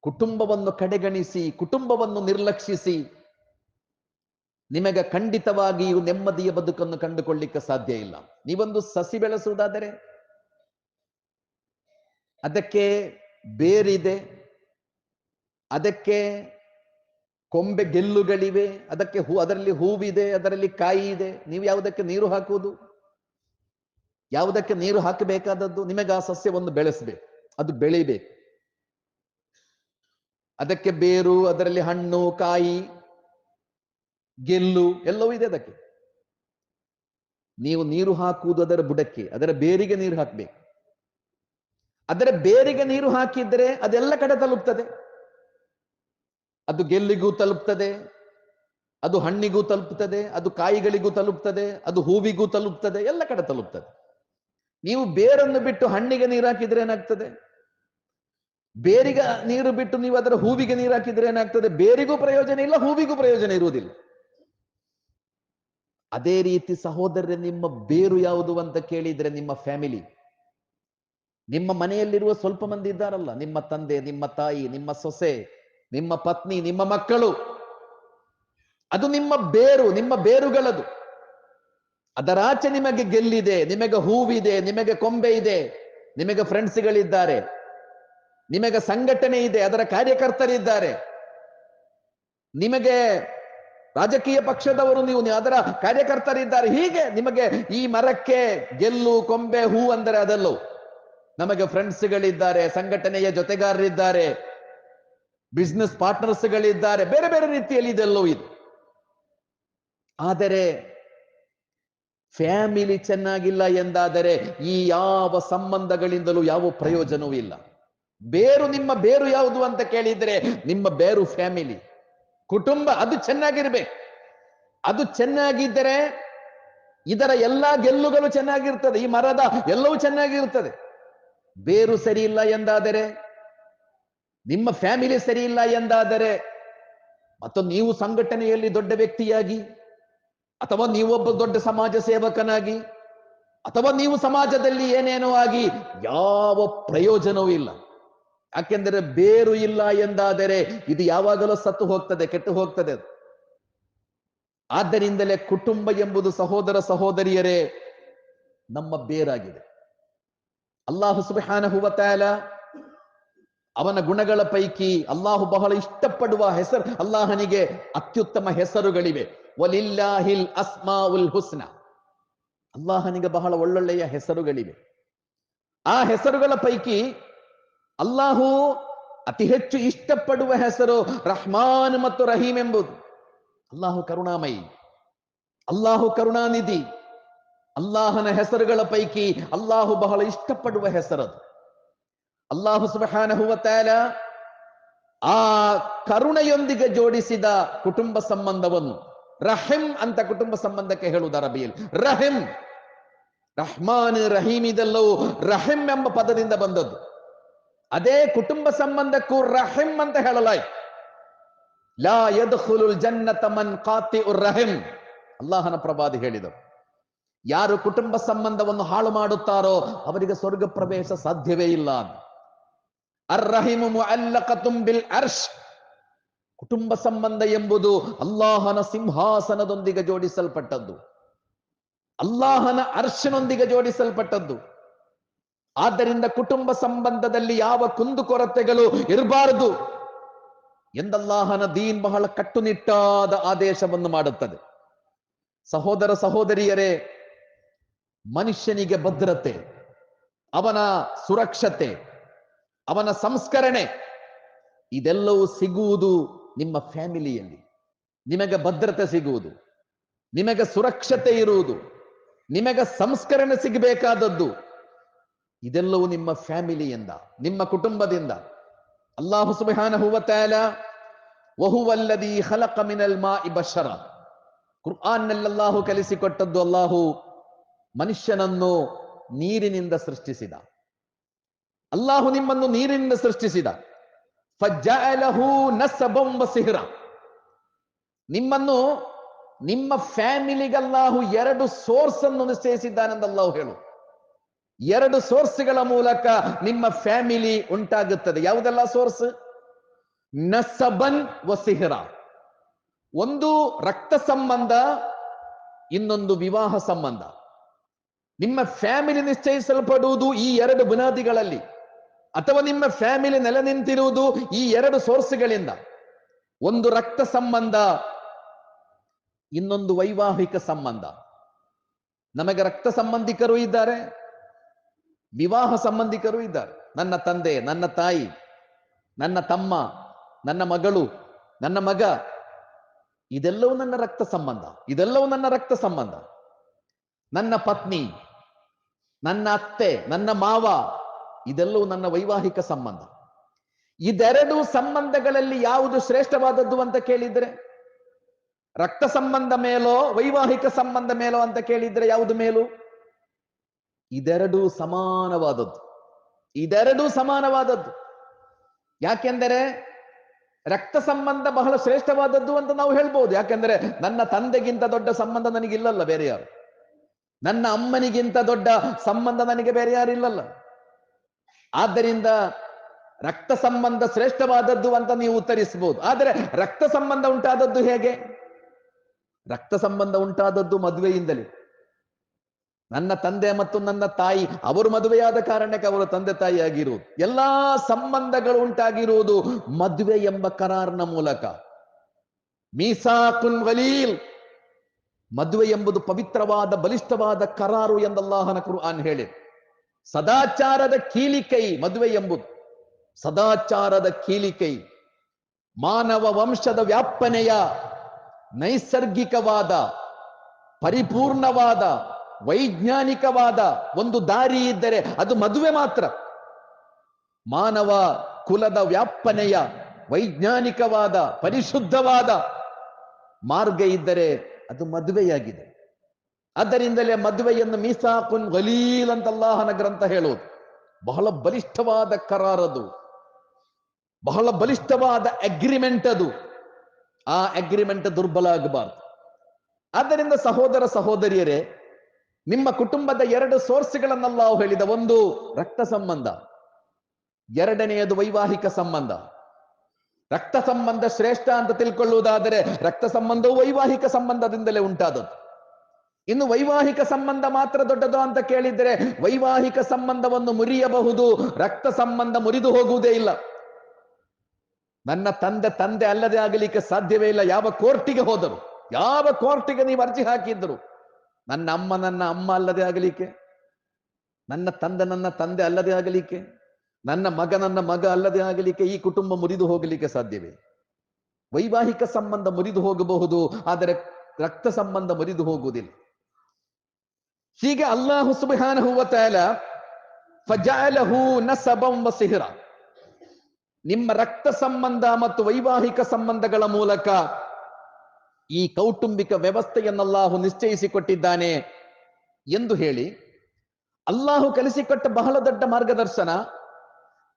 ಕುಟುಂಬವನ್ನು ಕಡೆಗಣಿಸಿ, ಕುಟುಂಬವನ್ನು ನಿರ್ಲಕ್ಷಿಸಿ, ನಿಮಗೆ ಖಂಡಿತವಾಗಿಯೂ ನೆಮ್ಮದಿಯ ಬದುಕನ್ನು ಕಂಡುಕೊಳ್ಳಿಕ್ಕೆ ಸಾಧ್ಯ ಇಲ್ಲ. ನೀವೊಂದು ಸಸಿ ಬೆಳೆಸುವುದಾದರೆ ಅದಕ್ಕೆ ಬೇರಿದೆ, ಅದಕ್ಕೆ ಕೊಂಬೆ ಗೆಲ್ಲುಗಳಿವೆ, ಅದಕ್ಕೆ ಹೂ, ಅದರಲ್ಲಿ ಹೂವಿದೆ, ಅದರಲ್ಲಿ ಕಾಯಿ ಇದೆ ನೀವು ಯಾವುದಕ್ಕೆ ನೀರು ಹಾಕುವುದು? ಯಾವುದಕ್ಕೆ ನೀರು ಹಾಕಬೇಕಾದದ್ದು? ನಿಮಗೆ ಆ ಸಸ್ಯವನ್ನು ಬೆಳೆಸಬೇಕು, ಅದು ಬೆಳಿಬೇಕು. ಅದಕ್ಕೆ ಬೇರು, ಅದರಲ್ಲಿ ಹಣ್ಣು, ಕಾಯಿ, ಗೆಲ್ಲು, ಎಲ್ಲವೂ ಇದೆ ಅದಕ್ಕೆ. ನೀವು ನೀರು ಹಾಕುವುದು ಅದರ ಬುಡಕ್ಕೆ, ಅದರ ಬೇರಿಗೆ ನೀರು ಹಾಕಬೇಕು. ಅದರ ಬೇರಿಗೆ ನೀರು ಹಾಕಿದ್ರೆ ಅದೆಲ್ಲ ಕಡೆ ತಲುಪ್ತದೆ. ಅದು ಗೆಲ್ಲಿಗೂ ತಲುಪ್ತದೆ, ಅದು ಹಣ್ಣಿಗೂ ತಲುಪ್ತದೆ, ಅದು ಕಾಯಿಗಳಿಗೂ ತಲುಪ್ತದೆ, ಅದು ಹೂವಿಗೂ ತಲುಪ್ತದೆ, ಎಲ್ಲ ಕಡೆ ತಲುಪ್ತದೆ. ನೀವು ಬೇರನ್ನು ಬಿಟ್ಟು ಹಣ್ಣಿಗೆ ನೀರು ಹಾಕಿದ್ರೆ ಏನಾಗ್ತದೆ? ಬೇರಿಗೆ ನೀರು ಬಿಟ್ಟು ನೀವು ಅದರ ಹೂವಿಗೆ ನೀರು ಹಾಕಿದ್ರೆ ಏನಾಗ್ತದೆ? ಬೇರಿಗೂ ಪ್ರಯೋಜನ ಇಲ್ಲ, ಹೂವಿಗೂ ಪ್ರಯೋಜನ ಇರುವುದಿಲ್ಲ. ಅದೇ ರೀತಿ ಸಹೋದರರೇ, ನಿಮ್ಮ ಬೇರು ಯಾವುದು ಅಂತ ಕೇಳಿದ್ರೆ ನಿಮ್ಮ ಫ್ಯಾಮಿಲಿ. ನಿಮ್ಮ ಮನೆಯಲ್ಲಿರುವ ಸ್ವಲ್ಪ ಮಂದಿ ಇದ್ದಾರಲ್ಲ, ನಿಮ್ಮ ತಂದೆ, ನಿಮ್ಮ ತಾಯಿ, ನಿಮ್ಮ ಸೊಸೆ, ನಿಮ್ಮ ಪತ್ನಿ, ನಿಮ್ಮ ಮಕ್ಕಳು, ಅದು ನಿಮ್ಮ ಬೇರು, ನಿಮ್ಮ ಬೇರುಗಳದು. ಅದರಾಚೆ ನಿಮಗೆ ಗೆಲ್ಲಿದೆ, ನಿಮಗೆ ಹೂವಿದೆ, ನಿಮಗೆ ಕೊಂಬೆ ಇದೆ, ನಿಮಗೆ ಫ್ರೆಂಡ್ಸ್ಗಳಿದ್ದಾರೆ, ನಿಮಗೆ ಸಂಘಟನೆ ಇದೆ, ಅದರ ಕಾರ್ಯಕರ್ತರಿದ್ದಾರೆ. ನಿಮಗೆ ರಾಜಕೀಯ ಪಕ್ಷದವರು ನೀವು ಅದರ ಕಾರ್ಯಕರ್ತರಿದ್ದಾರೆ. ಹೀಗೆ ನಿಮಗೆ ಈ ಮರಕ್ಕೆ ಗೆಲ್ಲು, ಕೊಂಬೆ, ಹೂ ಅಂದರೆ ಅದಲ್ಲವು. ನಮಗೆ ಫ್ರೆಂಡ್ಸ್ಗಳಿದ್ದಾರೆ ಸಂಘಟನೆಯ ಜೊತೆಗಾರರಿದ್ದಾರೆ ಬಿಸ್ನೆಸ್ ಪಾರ್ಟ್ನರ್ಸ್ಗಳಿದ್ದಾರೆ ಬೇರೆ ಬೇರೆ ರೀತಿಯಲ್ಲಿ ಇದೆಲ್ಲವೂ ಇದೆ. ಆದರೆ ಫ್ಯಾಮಿಲಿ ಚೆನ್ನಾಗಿಲ್ಲ ಎಂದಾದರೆ ಈ ಯಾವ ಸಂಬಂಧಗಳಿಂದಲೂ ಯಾವ ಪ್ರಯೋಜನವೂ ಇಲ್ಲ. ಬೇರು ನಿಮ್ಮ ಬೇರು ಯಾವುದು ಅಂತ ಕೇಳಿದ್ರೆ ನಿಮ್ಮ ಬೇರು ಫ್ಯಾಮಿಲಿ ಕುಟುಂಬ, ಅದು ಚೆನ್ನಾಗಿರ್ಬೇಕು. ಅದು ಚೆನ್ನಾಗಿದ್ದರೆ ಇದರ ಎಲ್ಲಾ ಗೆಲ್ಲುಗಳು ಚೆನ್ನಾಗಿರ್ತದೆ. ಈ ಮರದ ಎಲ್ಲವೂ ಚೆನ್ನಾಗಿರ್ತದೆ. ಬೇರು ಸರಿ ಇಲ್ಲ ಎಂದಾದರೆ, ನಿಮ್ಮ ಫ್ಯಾಮಿಲಿ ಸರಿ ಇಲ್ಲ ಎಂದಾದರೆ, ಮತ್ತು ನೀವು ಸಂಘಟನೆಯಲ್ಲಿ ದೊಡ್ಡ ವ್ಯಕ್ತಿಯಾಗಿ, ಅಥವಾ ನೀವೊಬ್ಬ ದೊಡ್ಡ ಸಮಾಜ ಸೇವಕನಾಗಿ, ಅಥವಾ ನೀವು ಸಮಾಜದಲ್ಲಿ ಏನೇನೋ ಆಗಿ, ಯಾವ ಪ್ರಯೋಜನವೂ ಇಲ್ಲ. ಯಾಕೆಂದರೆ ಬೇರು ಇಲ್ಲ ಎಂದಾದರೆ ಇದು ಯಾವಾಗಲೂ ಸತ್ತು ಹೋಗ್ತದೆ, ಕೆಟ್ಟು ಹೋಗ್ತದೆ ಆದ್ದರಿಂದಲೇ ಕುಟುಂಬ ಎಂಬುದು ಸಹೋದರ ಸಹೋದರಿಯರೇ, ನಮ್ಮ ಬೇರಾಗಿದೆ. ಅಲ್ಲಾಹು ಸುಬ್ಹಾನಹು ವ ತಆಲಾ ಅವನ ಗುಣಗಳ ಪೈಕಿ ಅಲ್ಲಾಹು ಬಹಳ ಇಷ್ಟಪಡುವ ಹೆಸರು, ಅಲ್ಲಾಹನಿಗೆ ಅತ್ಯುತ್ತಮ ಹೆಸರುಗಳಿವೆ. ವಲಿಲ್ಲಾಹಿಲ್ ಉಲ್ ಹುಸ್ನ. ಅಲ್ಲಾಹನಿಗೆ ಬಹಳ ಒಳ್ಳೊಳ್ಳೆಯ ಹೆಸರುಗಳಿವೆ. ಆ ಹೆಸರುಗಳ ಪೈಕಿ ಅಲ್ಲಾಹು ಅತಿ ಹೆಚ್ಚು ಇಷ್ಟಪಡುವ ಹೆಸರು ರಹ್ಮಾನ್ ಮತ್ತು ರಹೀಮ್ ಎಂಬುದು. ಅಲ್ಲಾಹು ಕರುಣಾಮಯಿ. ಅಲ್ಲಾಹು ಕರುಣಾನಿಧಿ. ಅಲ್ಲಾಹನ ಹೆಸರುಗಳ ಪೈಕಿ ಅಲ್ಲಾಹು ಬಹಳ ಇಷ್ಟಪಡುವ ಹೆಸರದು ಅಲ್ಲಾಹು ಸುಬ್ಹಾನಹು ವ ತಆಲಾ ಆ ಕರುಣೆಯೊಂದಿಗೆ ಜೋಡಿಸಿದ ಕುಟುಂಬ ಸಂಬಂಧವನ್ನು ರಹಿಂ ಅಂತ ಕುಟುಂಬ ಸಂಬಂಧಕ್ಕೆ ಹೇಳುವುದು ಅರಬಿಯಲ್ಲಿ ರಹಿಂ ರಹ್ಮಾನ್ ರಹೀಮ್ ಇದೆಲ್ಲವೂ ರಹಿಂ ಎಂಬ ಪದದಿಂದ ಬಂದದ್ದು ಅದೇ ಕುಟುಂಬ ಸಂಬಂಧಕ್ಕೂ ರಹಿಂ ಅಂತ ಹೇಳಲಾಯ್ತು ಲಾ ಯದ್ಖುಲುಲ್ ಜನ್ನತ ಮನ್ ಕಾತಿ ರಹಿಂ ಅಲ್ಲಾಹನ ಪ್ರವಾದಿ ಹೇಳಿದರು ಯಾರು ಕುಟುಂಬ ಸಂಬಂಧವನ್ನು ಹಾಳು ಮಾಡುತ್ತಾರೋ ಅವರಿಗೆ ಸ್ವರ್ಗ ಪ್ರವೇಶ ಸಾಧ್ಯವೇ ಇಲ್ಲ. ಬಿಲ್ ಅರ್ಷ್ ಕುಟುಂಬ ಸಂಬಂಧ ಎಂಬುದು ಅಲ್ಲಾಹನ ಸಿಂಹಾಸನದೊಂದಿಗೆ ಜೋಡಿಸಲ್ಪಟ್ಟದ್ದು. ಅಲ್ಲಾಹನ ಅರ್ಶನೊಂದಿಗೆ ಜೋಡಿಸಲ್ಪಟ್ಟದ್ದು. ಆದ್ದರಿಂದ ಕುಟುಂಬ ಸಂಬಂಧದಲ್ಲಿ ಯಾವ ಕುಂದುಕೊರತೆಗಳು ಇರಬಾರದು ಎಂದಲ್ಲಾಹನ ದೀನ್ ಬಹಳ ಕಟ್ಟುನಿಟ್ಟಾದ ಆದೇಶವನ್ನು ಮಾಡುತ್ತದೆ. ಸಹೋದರ ಸಹೋದರಿಯರೇ ಮನುಷ್ಯನಿಗೆ ಭದ್ರತೆ, ಅವನ ಸುರಕ್ಷತೆ, ಅವನ ಸಂಸ್ಕರಣೆ, ಇದೆಲ್ಲವೂ ಸಿಗುವುದು ನಿಮ್ಮ ಫ್ಯಾಮಿಲಿಯಲ್ಲಿ. ನಿಮಗೆ ಭದ್ರತೆ ಸಿಗುವುದು, ನಿಮಗೆ ಸುರಕ್ಷತೆ ಇರುವುದು, ನಿಮಗೆ ಸಂಸ್ಕರಣೆ ಸಿಗಬೇಕಾದದ್ದು, ಇದೆಲ್ಲವೂ ನಿಮ್ಮ ಫ್ಯಾಮಿಲಿಯಿಂದ, ನಿಮ್ಮ ಕುಟುಂಬದಿಂದ. ಅಲ್ಲಾಹು ಸುಬಾನ ವ ತಆಲಾ ವಹುವಲ್ಲದಿ ಖಲಕ ಮಿನಲ್ ಮಾ ಇಬಶರ ಕುರ್ಆನ್ನಲ್ಲಾಹು ಕಲಿಸಿಕೊಟ್ಟದ್ದು ಅಲ್ಲಾಹು ಮನುಷ್ಯನನ್ನು ನೀರಿನಿಂದ ಸೃಷ್ಟಿಸಿದ. ಅಲ್ಲಾಹು ನಿಮ್ಮನ್ನು ನೀರಿನಿಂದ ಸೃಷ್ಟಿಸಿದ. ಸಿಹ್ರ ನಿಮ್ಮನ್ನು, ನಿಮ್ಮ ಫ್ಯಾಮಿಲಿಗಲ್ಲಾಹು ಎರಡು ಸೋರ್ಸ್ ಅನ್ನು ನಿಶ್ಚಯಿಸಿದ್ದಾನೆಂದು ಅಲ್ಲಾಹು ಹೇಳು. ಎರಡು ಸೋರ್ಸ್ಗಳ ಮೂಲಕ ನಿಮ್ಮ ಫ್ಯಾಮಿಲಿ ಉಂಟಾಗುತ್ತದೆ. ಯಾವುದೆಲ್ಲ ಸೋರ್ಸ್? ನಸಬನ್ ವಸಿಹರ. ಒಂದು ರಕ್ತ ಸಂಬಂಧ, ಇನ್ನೊಂದು ವಿವಾಹ ಸಂಬಂಧ. ನಿಮ್ಮ ಫ್ಯಾಮಿಲಿ ನಿಶ್ಚಯಿಸಲ್ಪಡುವುದು ಈ ಎರಡು ಬುನಾದಿಗಳಲ್ಲಿ ಅಥವಾ ನಿಮ್ಮ ಫ್ಯಾಮಿಲಿ ನೆಲೆ ನಿಂತಿರುವುದು ಈ ಎರಡು ಸೋರ್ಸ್ಗಳಿಂದ. ಒಂದು ರಕ್ತ ಸಂಬಂಧ, ಇನ್ನೊಂದು ವೈವಾಹಿಕ ಸಂಬಂಧ. ನಮಗೆ ರಕ್ತ ಸಂಬಂಧಿಕರು ಇದ್ದಾರೆ, ವಿವಾಹ ಸಂಬಂಧಿಕರು ಇದ್ದಾರೆ. ನನ್ನ ತಂದೆ, ನನ್ನ ತಾಯಿ, ನನ್ನ ತಮ್ಮ, ನನ್ನ ಮಗಳು, ನನ್ನ ಮಗ, ಇದೆಲ್ಲವೂ ನನ್ನ ರಕ್ತ ಸಂಬಂಧ, ಇದೆಲ್ಲವೂ ನನ್ನ ರಕ್ತ ಸಂಬಂಧ. ನನ್ನ ಪತ್ನಿ ನನ್ನ ಅತ್ತೆ, ನನ್ನ ಮಾವ, ಇದೆಲ್ಲವೂ ನನ್ನ ವೈವಾಹಿಕ ಸಂಬಂಧ. ಇದೆರಡು ಸಂಬಂಧಗಳಲ್ಲಿ ಯಾವುದು ಶ್ರೇಷ್ಠವಾದದ್ದು ಅಂತ ಕೇಳಿದ್ರೆ, ರಕ್ತ ಸಂಬಂಧ ಮೇಲೋ, ವೈವಾಹಿಕ ಸಂಬಂಧ ಮೇಲೋ ಅಂತ ಕೇಳಿದ್ರೆ ಯಾವುದು ಮೇಲು? ಇದೆರಡೂ ಸಮಾನವಾದದ್ದು. ಇದೆರಡೂ ಸಮಾನವಾದದ್ದು. ಯಾಕೆಂದರೆ ರಕ್ತ ಸಂಬಂಧ ಬಹಳ ಶ್ರೇಷ್ಠವಾದದ್ದು ಅಂತ ನಾವು ಹೇಳ್ಬೋದು. ಯಾಕೆಂದ್ರೆ ನನ್ನ ತಂದೆಗಿಂತ ದೊಡ್ಡ ಸಂಬಂಧ ನನಗಿಲ್ಲಲ್ಲ ಬೇರೆ ಯಾರು ನನ್ನ ಅಮ್ಮನಿಗಿಂತ ದೊಡ್ಡ ಸಂಬಂಧ ನನಗೆ ಬೇರೆ ಯಾರು ಇಲ್ಲಲ್ಲ. ಆದ್ದರಿಂದ ರಕ್ತ ಸಂಬಂಧ ಶ್ರೇಷ್ಠವಾದದ್ದು ಅಂತ ನೀವು ಉತ್ತರಿಸಬಹುದು. ಆದರೆ ರಕ್ತ ಸಂಬಂಧ ಉಂಟಾದದ್ದು ಹೇಗೆ? ರಕ್ತ ಸಂಬಂಧ ಉಂಟಾದದ್ದು ಮದುವೆಯಿಂದಲೇ. ನನ್ನ ತಂದೆ ಮತ್ತು ನನ್ನ ತಾಯಿ ಅವರು ಮದುವೆಯಾದ ಕಾರಣಕ್ಕೆ ಅವರು ತಂದೆ ತಾಯಿ ಆಗಿರುವುದು. ಎಲ್ಲಾ ಸಂಬಂಧಗಳು ಉಂಟಾಗಿರುವುದು ಮದುವೆ ಎಂಬ ಕರಾರ್ನ ಮೂಲಕ. ಮೀಸಾ ಕುನ್ ವಲೀಲ್ ಮದುವೆ ಎಂಬುದು ಪವಿತ್ರವಾದ, ಬಲಿಷ್ಠವಾದ ಕರಾರು ಎಂದಲ್ಲಾಹನ ಕುರ್ಆನ್ ಹೇಳಿ ಸದಾಚಾರದ ಕೀಲಿಕೈ ಮದುವೆ ಎಂಬುದು. ಸದಾಚಾರದ ಕೀಲಿಕೈ. ಮಾನವ ವಂಶದ ವ್ಯಾಪನೆಯ ನೈಸರ್ಗಿಕವಾದ, ಪರಿಪೂರ್ಣವಾದ, ವೈಜ್ಞಾನಿಕವಾದ ಒಂದು ದಾರಿ ಇದ್ದರೆ ಅದು ಮದುವೆ ಮಾತ್ರ. ಮಾನವ ಕುಲದ ವ್ಯಾಪನೆಯ, ವೈಜ್ಞಾನಿಕವಾದ, ಪರಿಶುದ್ಧವಾದ ಮಾರ್ಗ ಇದ್ದರೆ ಅದು ಮದುವೆಯಾಗಿದೆ. ಆದ್ದರಿಂದಲೇ ಮದುವೆಯನ್ನು ಮೀಸಾಕುನ್ ಗಲೀಲ್ ಅಂತ ಅಲ್ಲಾಹನ ಗ್ರಂಥ ಹೇಳುವುದು ಬಹಳ ಬಲಿಷ್ಠವಾದ ಕರಾರದು. ಬಹಳ ಬಲಿಷ್ಠವಾದ ಅಗ್ರಿಮೆಂಟ್ ಅದು. ಆ ಅಗ್ರಿಮೆಂಟ್ ದುರ್ಬಲ ಆಗಬಾರ್ದು. ಆದ್ದರಿಂದ ಸಹೋದರ ಸಹೋದರಿಯರೇ, ನಿಮ್ಮ ಕುಟುಂಬದ ಎರಡು ಸೋರ್ಸ್ಗಳನ್ನೆಲ್ಲ ಹೇಳಿದ ಒಂದು ರಕ್ತ ಸಂಬಂಧ, ಎರಡನೆಯದು ವೈವಾಹಿಕ ಸಂಬಂಧ. ರಕ್ತ ಸಂಬಂಧ ಶ್ರೇಷ್ಠ ಅಂತ ತಿಳ್ಕೊಳ್ಳುವುದಾದರೆ ರಕ್ತ ಸಂಬಂಧವು ವೈವಾಹಿಕ ಸಂಬಂಧದಿಂದಲೇ ಉಂಟಾದದ್ದು. ಇನ್ನು ವೈವಾಹಿಕ ಸಂಬಂಧ ಮಾತ್ರ ದೊಡ್ಡದು ಅಂತ ಕೇಳಿದರೆ ವೈವಾಹಿಕ ಸಂಬಂಧವನ್ನು ಮುರಿಯಬಹುದು, ರಕ್ತ ಸಂಬಂಧ ಮುರಿದು ಹೋಗುವುದೇ ಇಲ್ಲ. ನನ್ನ ತಂದೆ ತಂದೆ ಅಲ್ಲದೆ ಆಗಲಿಕ್ಕೆ ಸಾಧ್ಯವೇ ಇಲ್ಲ. ಯಾವ ಕೋರ್ಟಿಗೆ ಹೋದರು? ಯಾವ ಕೋರ್ಟಿಗೆ ನೀವು ಅರ್ಜಿ ಹಾಕಿದ್ದರು? ನನ್ನ ಅಮ್ಮ ನನ್ನ ಅಮ್ಮ ಅಲ್ಲದೆ ಆಗಲಿಕ್ಕೆ? ನನ್ನ ತಂದೆ ನನ್ನ ತಂದೆ ಅಲ್ಲದೆ ಆಗಲಿಕ್ಕೆ? ನನ್ನ ಮಗ ನನ್ನ ಮಗ ಅಲ್ಲದೆ ಆಗಲಿಕ್ಕೆ ಈ ಕುಟುಂಬ ಮುರಿದು ಹೋಗಲಿಕ್ಕೆ ಸಾಧ್ಯವೇ? ವೈವಾಹಿಕ ಸಂಬಂಧ ಮುರಿದು ಹೋಗಬಹುದು, ಆದರೆ ರಕ್ತ ಸಂಬಂಧ ಮುರಿದು ಹೋಗುವುದಿಲ್ಲ. ಹೀಗೆ ಅಲ್ಲಾಹು ವ ಸಿಹ್ರ. ನಿಮ್ಮ ರಕ್ತ ಸಂಬಂಧ ಮತ್ತು ವೈವಾಹಿಕ ಸಂಬಂಧಗಳ ಮೂಲಕ ಈ ಕೌಟುಂಬಿಕ ವ್ಯವಸ್ಥೆಯನ್ನಲ್ಲಾಹು ನಿಶ್ಚಯಿಸಿಕೊಟ್ಟಿದ್ದಾನೆ ಎಂದು ಹೇಳಿ, ಅಲ್ಲಾಹು ಕಲಿಸಿಕೊಟ್ಟ ಬಹಳ ದೊಡ್ಡ ಮಾರ್ಗದರ್ಶನ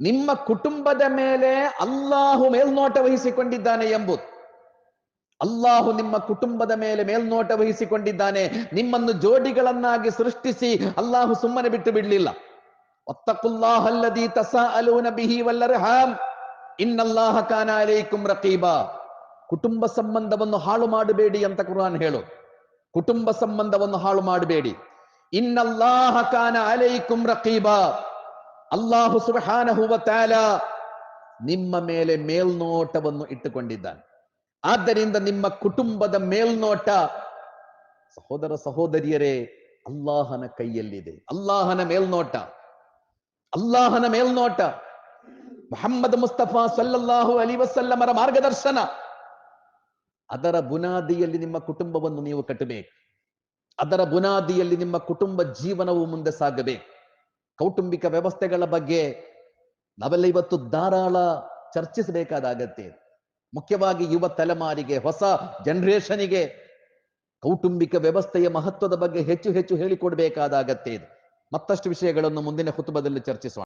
ನಿಮ್ಮ ಕುಟುಂಬದ ಮೇಲೆ ಅಲ್ಲಾಹು ಮೇಲ್ನೋಟ ವಹಿಸಿಕೊಂಡಿದ್ದಾನೆ ಎಂಬುದು. ಅಲ್ಲಾಹು ನಿಮ್ಮ ಕುಟುಂಬದ ಮೇಲೆ ಮೇಲ್ನೋಟ ವಹಿಸಿಕೊಂಡಿದ್ದಾನೆ. ನಿಮ್ಮನ್ನು ಜೋಡಿಗಳನ್ನಾಗಿ ಸೃಷ್ಟಿಸಿ ಅಲ್ಲಾಹು ಸುಮ್ಮನೆ ಬಿಟ್ಟು ಬಿಡಲಿಲ್ಲ. ಒತ್ತಕುಲ್ಲಾಹಲ್ಲದಿ ತಸಾಅಲೂನ ಬಿಹಿ ವಲ್ಲರ್ಹಾಮ್. ಇನ್ನಲ್ಲಾಹ ಕಾನ ಅಲೈಕುಂ ರಕೀಬಾ. ಕುಟುಂಬ ಸಂಬಂಧವನ್ನು ಹಾಳು ಮಾಡಬೇಡಿ ಅಂತ ಕುರಾನ್ ಹೇಳು. ಕುಟುಂಬ ಸಂಬಂಧವನ್ನು ಹಾಳು ಮಾಡಬೇಡಿ. ಇನ್ನಲ್ಲಾಹ ಕಾನ ಅಲೈಕುಂ ರಕೀಬಾ. ಅಲ್ಲಾಹು ಸುಬ್ಹಾನಹು ವ ತಆಲಾ ನಿಮ್ಮ ಮೇಲೆ ಮೇಲ್ನೋಟವನ್ನು ಇಟ್ಟುಕೊಂಡಿದ್ದಾನೆ. ಆದ್ದರಿಂದ ನಿಮ್ಮ ಕುಟುಂಬದ ಮೇಲ್ನೋಟ, ಸಹೋದರ ಸಹೋದರಿಯರೇ, ಅಲ್ಲಾಹನ ಕೈಯಲ್ಲಿದೆ. ಅಲ್ಲಾಹನ ಮೇಲ್ನೋಟ. ಅಲ್ಲಾಹನ ಮೇಲ್ನೋಟ. ಮೊಹಮ್ಮದ್ ಮುಸ್ತಫಾ ಸಲ್ಲಲ್ಲಾಹು ಅಲಿ ವಸಲ್ಲಮರ ಮಾರ್ಗದರ್ಶನ. ಅದರ ಬುನಾದಿಯಲ್ಲಿ ನಿಮ್ಮ ಕುಟುಂಬವನ್ನು ನೀವು ಕಟ್ಟಬೇಕು. ಅದರ ಬುನಾದಿಯಲ್ಲಿ ನಿಮ್ಮ ಕುಟುಂಬ ಜೀವನವು ಮುಂದೆ ಸಾಗಬೇಕು. ಕೌಟುಂಬಿಕ ವ್ಯವಸ್ಥೆಗಳ ಬಗ್ಗೆ ನಾವೆಲ್ಲ ಇವತ್ತು ಧಾರಾಳ ಚರ್ಚಿಸಬೇಕಾದ ಅಗತ್ಯ ಇದೆ. ಮುಖ್ಯವಾಗಿ ಯುವ ತಲೆಮಾರಿಗೆ, ಹೊಸ ಜನರೇಷನಿಗೆ ಕೌಟುಂಬಿಕ ವ್ಯವಸ್ಥೆಯ ಮಹತ್ವದ ಬಗ್ಗೆ ಹೆಚ್ಚು ಹೆಚ್ಚು ಹೇಳಿಕೊಡಬೇಕಾದ ಅಗತ್ಯ ಇದೆ. ಮತ್ತಷ್ಟು ವಿಷಯಗಳನ್ನು ಮುಂದಿನ ಕುಟುಂಬದಲ್ಲಿ ಚರ್ಚಿಸೋಣ.